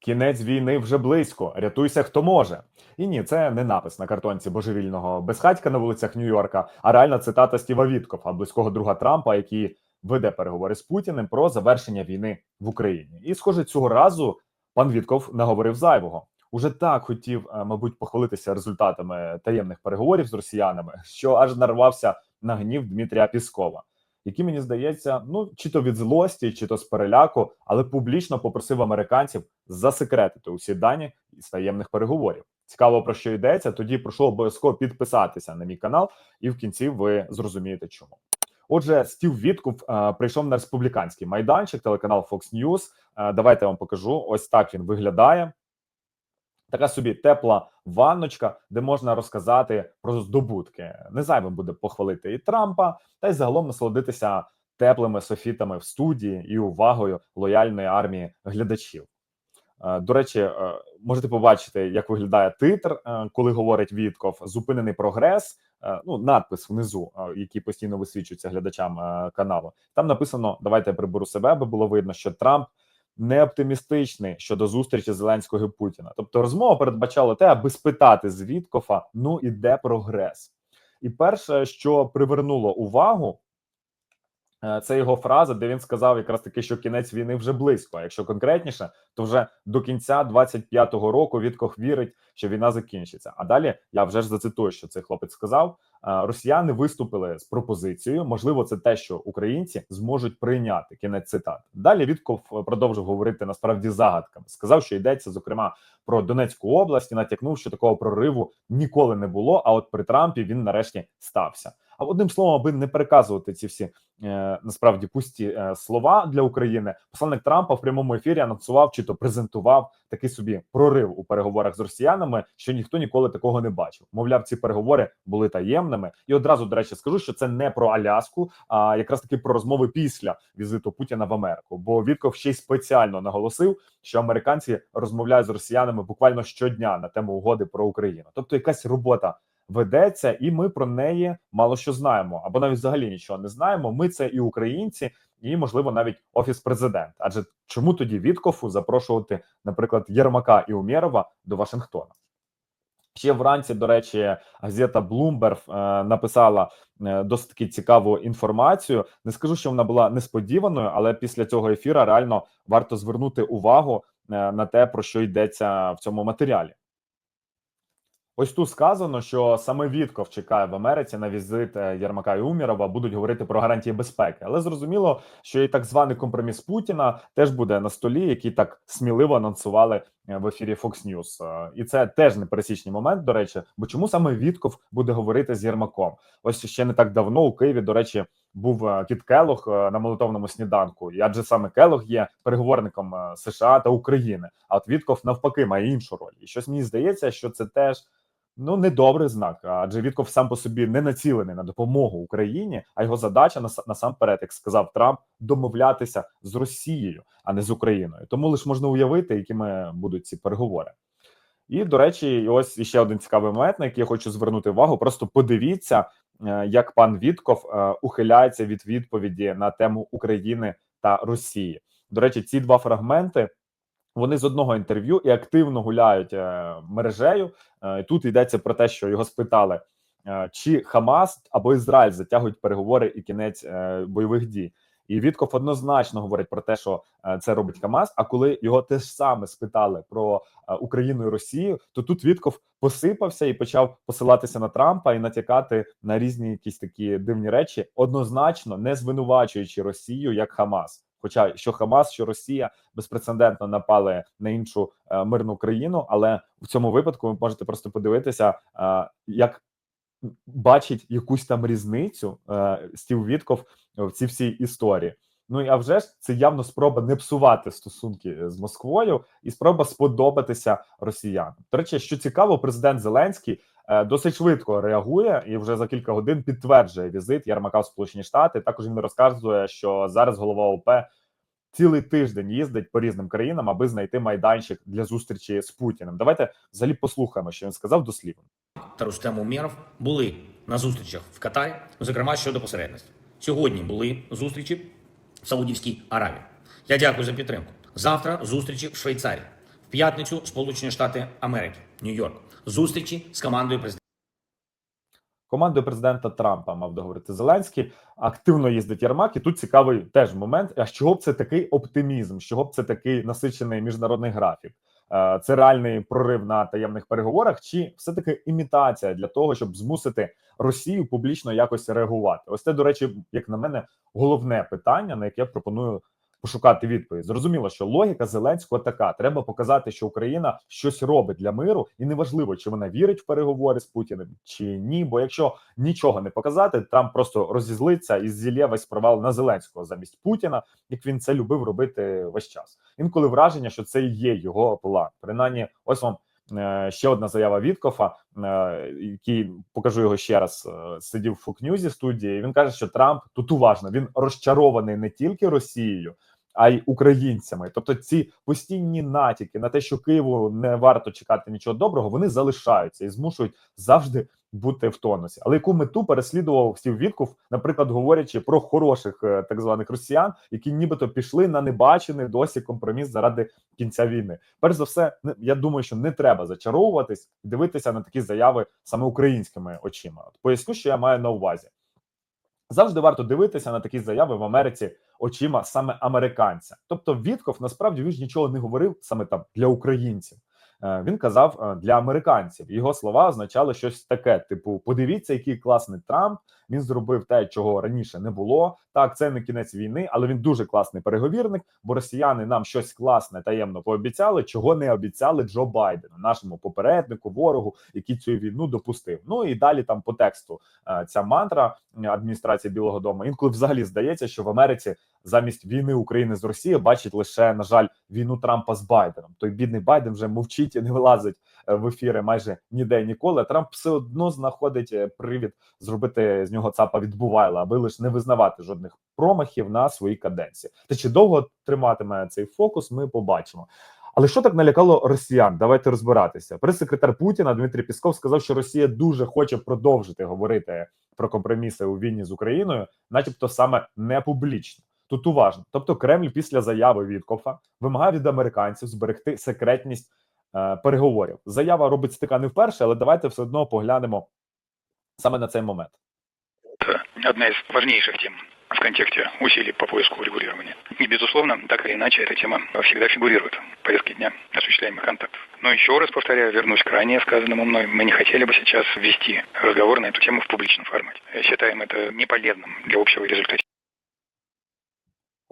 Кінець війни вже близько. Рятуйся, хто може. І ні, це не напис на картонці божевільного безхатька на вулицях Нью-Йорка, а реальна цитата Стіва Віткофа, близького друга Трампа, який веде переговори з Путіним про завершення війни в Україні. І, схоже, цього разу пан Вітков наговорив зайвого. Уже так хотів, е, мабуть, похвалитися результатами таємних переговорів з росіянами, що аж нарвався на гнів Дмитрія Піскова, який мені здається, ну чи то від злості, чи то з переляку, але публічно попросив американців засекретити усі дані із таємних переговорів. Цікаво про що йдеться. Тоді прошу обов'язково підписатися на мій канал, і в кінці ви зрозумієте, чому. Отже, Стів Вітков е, прийшов на республіканський майданчик, телеканал Fox News. Е, давайте я вам покажу. Ось так він виглядає. Така собі тепла ванночка, де можна розказати про здобутки. Не зайвим буде похвалити і Трампа, та й загалом насолодитися теплими софітами в студії і увагою лояльної армії глядачів. Е, До речі, е, можете побачити, як виглядає титр, е, коли говорить Вітков. Зупинений прогрес. Ну, надпис внизу, який постійно висвічується глядачам каналу. Там написано: Давайте я приберу себе, аби було видно, що Трамп не оптимістичний щодо зустрічі Зеленського і Путіна. Тобто, розмова передбачала те, аби спитати з Віткофа, ну і де прогрес. І перше, що привернуло увагу, е, це його фраза, де він сказав якраз таки, що кінець війни вже близько. А якщо конкретніше, то вже до кінця 25-го року Вітков вірить, що війна закінчиться. А далі я вже ж зацитую, що цей хлопець сказав. Росіяни виступили з пропозицією. Можливо, це те, що українці зможуть прийняти кінець цитат. Далі Вітков е, продовжив говорити насправді загадками. Сказав, що йдеться зокрема про Донецьку область і натякнув, що такого прориву ніколи не було. А от при Трампі він нарешті стався. А одним словом, аби не переказувати ці всі е, насправді пусті е, слова для України, посланник Трампа в прямому ефірі анонсував чи то презентував такий собі прорив у переговорах з росіянами, що ніхто ніколи такого не бачив. Мовляв, ці переговори були таємними. І одразу до речі, скажу, що це не про Аляску, а якраз таки про розмови після візиту Путіна в Америку. Бо Вітков ще й спеціально наголосив, що американці розмовляють з росіянами буквально щодня на тему угоди про Україну. Тобто, якась робота ведеться, і ми про неї мало що знаємо, або навіть взагалі нічого не знаємо. Ми це і українці, і можливо навіть офіс президента. Адже чому тоді Віткофу запрошувати, наприклад, Єрмака і Умєрова до Вашингтона? Ще вранці, до речі, газета Bloomberg е, написала е, досить таки цікаву інформацію. Не скажу, що вона була несподіваною, але після цього ефіра реально варто звернути увагу е, на те, про що йдеться в цьому матеріалі. Ось тут сказано, що саме Вітков чекає в Америці на візит е, Єрмака і Умірова. Будуть говорити про гарантії безпеки, але зрозуміло, що і так званий компроміс Путіна теж буде на столі, який так сміливо анонсували е, в ефірі Fox News. Е, І це теж не пересічний момент. До речі, бо чому саме Вітков буде говорити з Єрмаком? Ось ще не так давно у Києві. До речі, був е, Кіт Келох е, на молитовному сніданку. І адже саме Келох є переговорником е, США та України. А от Вітков навпаки має іншу роль. І щось мені здається, що це теж ну недобрий знак. Адже Вітков сам по собі не націлений на допомогу Україні, а його задача нас- насамперед, як сказав Трамп, домовлятися з Росією, а не з Україною. Тому лише можна уявити, якими будуть ці переговори. І до речі, ось ще один цікавий момент, на який я хочу звернути увагу. Просто подивіться, як пан Вітков е, ухиляється від відповіді на тему України та Росії. До речі, ці два фрагменти. Вони з одного інтерв'ю і активно гуляють е, мережею. Е, тут йдеться про те, що його спитали, е, чи Хамас або Ізраїль затягують переговори і кінець е, бойових дій. І Вітков однозначно говорить про те, що е, це робить Хамас. А коли його те ж саме спитали про е, Україну і Росію, то тут Вітков посипався і почав посилатися на Трампа і натякати на різні якісь такі дивні речі, однозначно не звинувачуючи Росію як Хамас. Хоча що Хамас, що Росія безпрецедентно напали на іншу е, мирну країну, але в цьому випадку ви можете просто подивитися, як бачить якусь там різницю е, Стів Вітков в цій всій історії. Ну а вже ж це явно спроба не псувати стосунки з Москвою і спроба сподобатися росіянам. До речі, що цікаво, президент Зеленський е, досить швидко реагує і вже за кілька годин підтверджує візит Єрмака в Сполучені Штати. Також він розказує, що зараз голова ОП цілий тиждень їздить по різним країнам, аби знайти майданчик для зустрічі з Путіним. Давайте взагалі послухаємо, що він сказав дослівно. Та Рустем Умєров були на зустрічах в Катарі, зокрема щодо посередництва. Сьогодні були зустрічі в Саудівській Аравії. Я дякую за підтримку. Завтра зустрічі в Швейцарії. в п'ятницю Сполучені Штати Америки, Нью-Йорк. Зустрічі з командою президента. командою президента Трампа мав договорити Зеленський. Активно їздить Єрмак, і тут цікавий теж момент. А з чого б це такий оптимізм? З чого б це такий насичений міжнародний графік? Е, Це реальний прорив на таємних переговорах, чи все таки імітація для того, щоб змусити Росію публічно якось реагувати? Ось це, до речі, як на мене, головне питання, на яке я пропоную пошукати відповідь. Зрозуміло, що логіка Зеленського така: треба показати, що Україна щось робить для миру, і неважливо, чи вона вірить в переговори з Путіним чи ні. Бо якщо нічого не показати, Трамп просто розізлиться і зілє весь провал на Зеленського замість Путіна, як він це любив робити весь час. Інколи враження, що це і є його план. Принаймні, ось вам. е, Ще одна заява Віткофа, е, який покажу його ще раз. е, Сидів в Фокнюзі студії. Він каже, що Трамп тут уважно він розчарований не тільки Росією, а й українцями. Тобто, ці постійні натяки на те, що Києву не варто чекати нічого доброго, вони залишаються і змушують завжди бути в тонусі. Але яку мету переслідував Стів Вітков, наприклад, говорячи про хороших е, так званих росіян, які нібито пішли на небачений досі компроміс заради кінця війни. Перш за все, я думаю, що не треба зачаровуватись, і дивитися на такі заяви саме українськими очима. От поясню, що я маю на увазі. Завжди варто дивитися на такі заяви в Америці очима саме американця. Тобто, Вітков насправді він ж нічого не говорив саме там для українців. Е, Він казав е, для американців. Його слова означали щось таке: типу, подивіться, який класний Трамп. Він зробив те, чого раніше не було. Так, це не кінець війни, але він дуже класний переговірник. Бо росіяни нам щось класне таємно пообіцяли, чого не обіцяли Джо Байдену, нашому попереднику, ворогу, який цю війну допустив. Ну і далі там по тексту е, ця мантра адміністрації Білого Дому. Інколи взагалі здається, що в Америці замість війни України з Росією бачить лише на жаль війну Трампа з Байденом. Той бідний Байден вже мовчить і не вилазить е, в ефіри майже ніде ніколи. Трамп все одно знаходить е, привід зробити з нього цапа відбувайла, аби лише не визнавати жодних промахів на своїй каденції. Та чи довго триматиме цей фокус? Ми побачимо. Але що так налякало росіян? Давайте розбиратися. Прес-секретар Путіна Дмитрій Пісков сказав, що Росія дуже хоче продовжити говорити про компроміси у війні з Україною, начебто саме не публічно. Тут уважно. Тобто, Кремль після заяви Віткофа вимагає від американців зберегти секретність переговорів. Заява робиться така не вперше, але давайте все одно поглянемо саме на цей момент. Это одна из важнейших тем в контексте усилий по поиску урегулирования. И, безусловно, так или иначе, эта тема всегда фигурирует в повестке дня осуществляемых контактов. Но еще раз повторяю, вернусь к ранее сказанному мной, мы не хотели бы сейчас ввести разговор на эту тему в публичном формате. Считаем это неполезным для общего результата.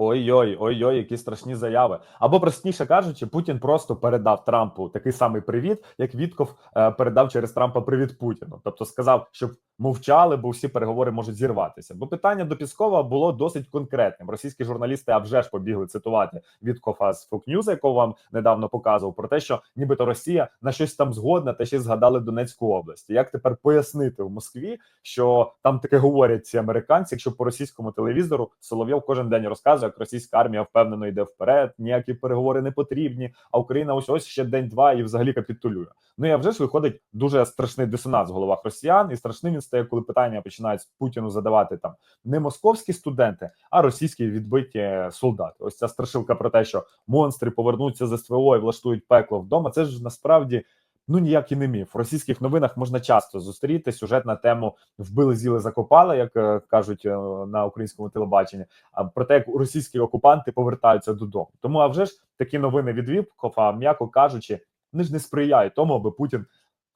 Ой-ой, ой-ой, які страшні заяви. Або простіше кажучи, Путін просто передав Трампу такий самий привіт, як Вітков е, передав через Трампа привіт Путіну. Тобто сказав, щоб мовчали, бо всі переговори можуть зірватися. Бо питання до Піскова було досить конкретним. Російські журналісти а вже ж побігли цитувати Віткофа з Fox News, якого вам недавно показував, про те, що нібито Росія на щось там згодна, та ще згадали Донецьку область. Як тепер пояснити в Москві, що там таке говорять ці американці, якщо по російському телевізору Соловйов кожен день розказує, як російська армія впевнено йде вперед, ніякі переговори не потрібні. А Україна ось ось ще день-два і взагалі капітулює. Ну і вже ж виходить дуже страшний дисонанс в головах росіян, і страшним він стає, коли питання починають Путіну задавати там не московські студенти, а російські відбиті солдати. Ось ця страшилка про те, що монстри повернуться з СВО і влаштують пекло вдома. Це ж насправді. Ну ніяк і не міф. В російських новинах можна часто зустріти сюжет на тему вбили, з'їли, закопали, як е, кажуть е, на українському телебаченні. А про те, як російські окупанти повертаються додому. Тому а вже ж такі новини від Віпкофа, м'яко кажучи, вони ж не сприяють тому, аби Путін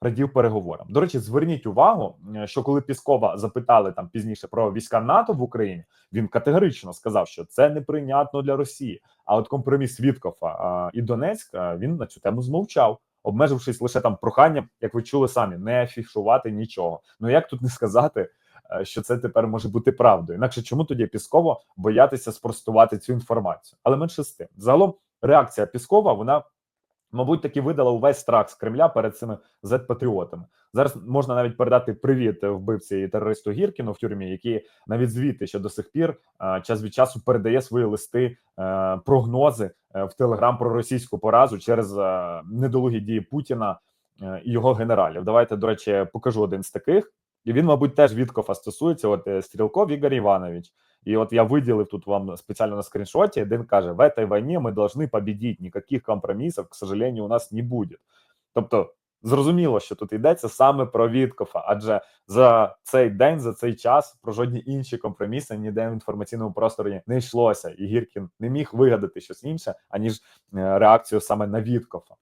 радів переговорам. До речі, зверніть увагу, е, що коли Піскова запитали там пізніше про війська НАТО в Україні, він категорично сказав, що це неприйнятно для Росії. А от компроміс Віткофа і Донецьк він на цю тему змовчав. Обмежившись лише там проханням, як ви чули самі, не афішувати нічого. Ну як тут не сказати, е, що це тепер може бути правдою? Інакше чому тоді Пісково боятися спростувати цю інформацію? Але менше з тим, загалом реакція Піскова вона мабуть, таки видала увесь страх з Кремля перед цими зет-патріотами. Зараз можна навіть передати привіт вбивці і терористу Гіркіну в тюрмі, який навіть звідти ще до сих пір е, час від часу передає свої листи, е, прогнози е, в Телеграм про російську поразу через недолугі дії Путіна і його генералів. Давайте, до речі, покажу один з таких. І він, мабуть, теж Віткофа стосується. От Стрілков Ігор Іванович. І от я виділив тут вам спеціально на скріншоті. Один каже: в этой війні ми повинні победить, ніяких компромісів, к сожалению, у нас не буде. Тобто, зрозуміло, що тут йдеться саме про Віткофа, адже за цей день, за цей час про жодні інші компроміси ніде в інформаційному просторі не йшлося, і Гіркін не міг вигадати щось інше, аніж е, реакцію саме на Віткофа.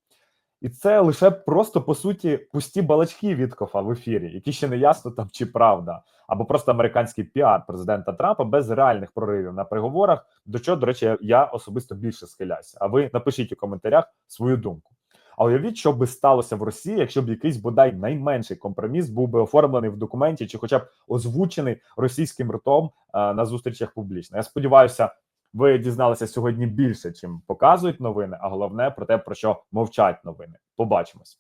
І це лише просто по суті пусті балачки Віткофа в ефірі, які ще не ясно там чи правда, або просто американський піар президента Трампа без реальних проривів на переговорах. До чого, до речі, я- я особисто більше схиляюся. А ви напишіть у коментарях свою думку. А уявіть, що би сталося в Росії, якщо б якийсь бодай найменший компроміс був би оформлений в документі, чи хоча б озвучений російським ртом е, на зустрічах публічно. Я сподіваюся, ви дізналися сьогодні більше, чим показують новини, а головне про те, про що мовчать новини. Побачимось.